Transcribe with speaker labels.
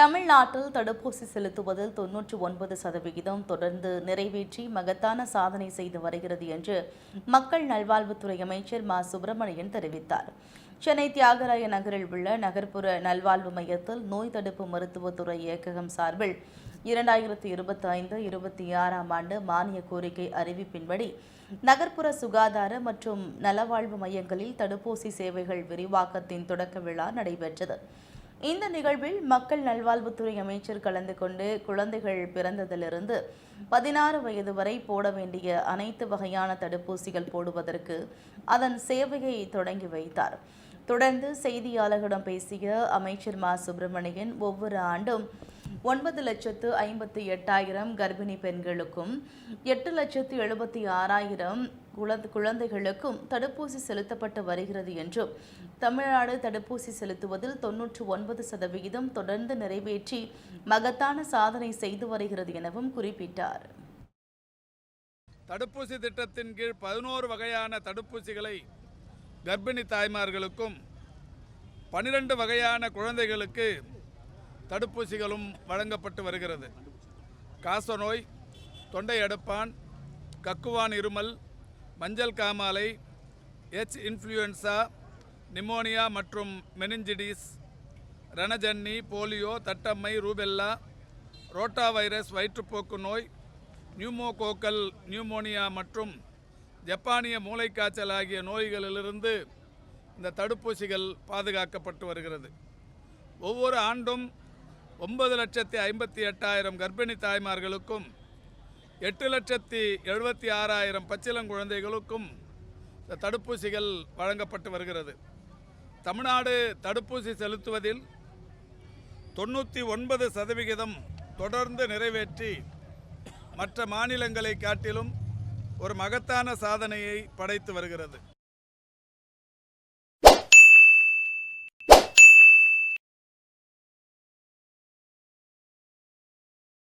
Speaker 1: தமிழ்நாட்டில் தடுப்பூசி செலுத்துவதில் தொன்னூற்றி ஒன்பது சதவிகிதம் தொடர்ந்து நிறைவேற்றி மகத்தான சாதனை செய்து வருகிறது என்று மக்கள் நல்வாழ்வுத்துறை அமைச்சர் மா. சுப்பிரமணியன் தெரிவித்தார். சென்னை தியாகராய நகரில் உள்ள நகர்ப்புற நல்வாழ்வு மையத்தில் நோய் தடுப்பு மருத்துவத்துறை இயக்ககம் சார்பில் இரண்டாயிரத்தி இருபத்தி ஐந்து இருபத்தி ஆறாம் ஆண்டு மானிய கோரிக்கை அறிவிப்பின்படி நகர்ப்புற சுகாதார மற்றும் நலவாழ்வு மையங்களில் தடுப்பூசி சேவைகள் விரிவாக்கத்தின் தொடக்க விழா நடைபெற்றது. இந்த நிகழ்வில் மக்கள் நல்வாழ்வுத்துறை அமைச்சர் கலந்து கொண்டு குழந்தைகள் பிறந்ததிலிருந்து பதினாறு வயது வரை போட வேண்டிய அனைத்து வகையான தடுப்பூசிகள் போடுவதற்கு அதன் சேவையை தொடங்கி வைத்தார். தொடர்ந்து செய்தியாளர்களிடம் பேசிய அமைச்சர் மா. சுப்பிரமணியன் ஒவ்வொரு ஆண்டும் ஒன்பது லட்சத்து ஐம்பத்தி எட்டாயிரம் கர்ப்பிணி பெண்களுக்கும் எட்டு லட்சத்து எழுபத்தி ஆறாயிரம் குழந்தைகளுக்கும் தடுப்பூசி செலுத்தப்பட்டு வருகிறது என்றும் தமிழ்நாடு தடுப்பூசி செலுத்துவதில் தொன்னூற்று ஒன்பது சதவிகிதம் தொடர்ந்து நிறைவேற்றி மகத்தான சாதனை செய்து வருகிறது எனவும் குறிப்பிட்டார்.
Speaker 2: தடுப்பூசி திட்டத்தின் கீழ் பதினோரு வகையான தடுப்பூசிகளை கர்ப்பிணி தாய்மார்களுக்கும் பனிரெண்டு வகையான குழந்தைகளுக்கு தடுப்பூசிகளும் வழங்கப்பட்டு வருகிறது. காசநோய் தொண்டை அடுப்பான் கக்குவான் இருமல் மஞ்சள் காமாலை எச் இன்ஃப்ளூயன்சா நிமோனியா மற்றும் மெனிஞ்சிடிஸ் ரணஜன்னி போலியோ தட்டம்மை ரூபெல்லா ரோட்டா வைரஸ் வயிற்றுப்போக்கு நோய் நியூமோகோக்கல் நியூமோனியா மற்றும் ஜப்பானிய மூளைக்காய்ச்சல் ஆகிய நோய்களிலிருந்து இந்த தடுப்பூசிகள் பாதுகாக்கப்பட்டு வருகிறது. ஒவ்வொரு ஆண்டும் ஒன்பது லட்சத்தி ஐம்பத்தி எட்டாயிரம் கர்ப்பிணி தாய்மார்களுக்கும் எட்டு லட்சத்தி எழுபத்தி ஆறாயிரம் பச்சிளங்குழந்தைகளுக்கும் இந்த தடுப்பூசிகள் வழங்கப்பட்டு வருகிறது. தமிழ்நாடு தடுப்பூசி செலுத்துவதில் தொண்ணூற்றி ஒன்பது சதவிகிதம் தொடர்ந்து நிறைவேற்றி மற்ற மாநிலங்களை காட்டிலும் ஒரு மகத்தான சாதனையை படைத்து வருகிறது.